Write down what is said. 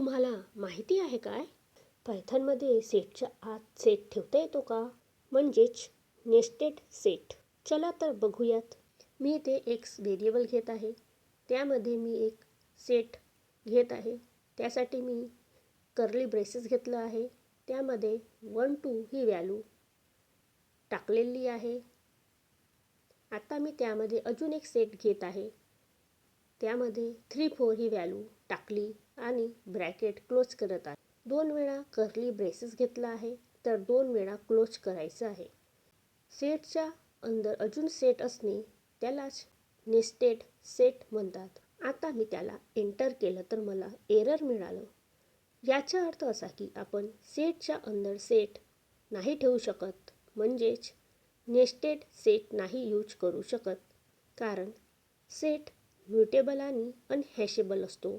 तुम्हाला माहिती आहे काय? पायथनमध्ये सेटच्या आत सेट ठेवता येतो का? म्हणजेच नेस्टेड सेट चला तर बघूयात. मी इथे एक व्हेरिएबल घेत आहे. त्यामध्ये मी एक सेट घेत आहे. त्यासाठी मी कर्ली ब्रेसेस घेतलं आहे. त्यामध्ये वन टू ही व्हॅल्यू टाकलेली आहे. आता मी त्यामध्ये अजून एक सेट घेत आहे. त्यामध्ये थ्री फोर ही व्हॅल्यू टाकली आणि ब्रॅकेट क्लोज करत आहे दोन वेळा कर्ली ब्रेसेस घेतला आहे तर दोन वेळा क्लोज करायचं आहे. सेटच्या अंदर अजून सेट असणे त्यालाच नेस्टेड सेट म्हणतात. आता मी त्याला एंटर केलं तर मला एरर मिळालं. याचा अर्थ असा की आपण सेटच्या अंदर सेट नाही ठेवू शकत म्हणजेच नेस्टेड सेट नाही यूज करू शकत. कारण सेट म्युटेबल आणि अनहॅशेबल असतो.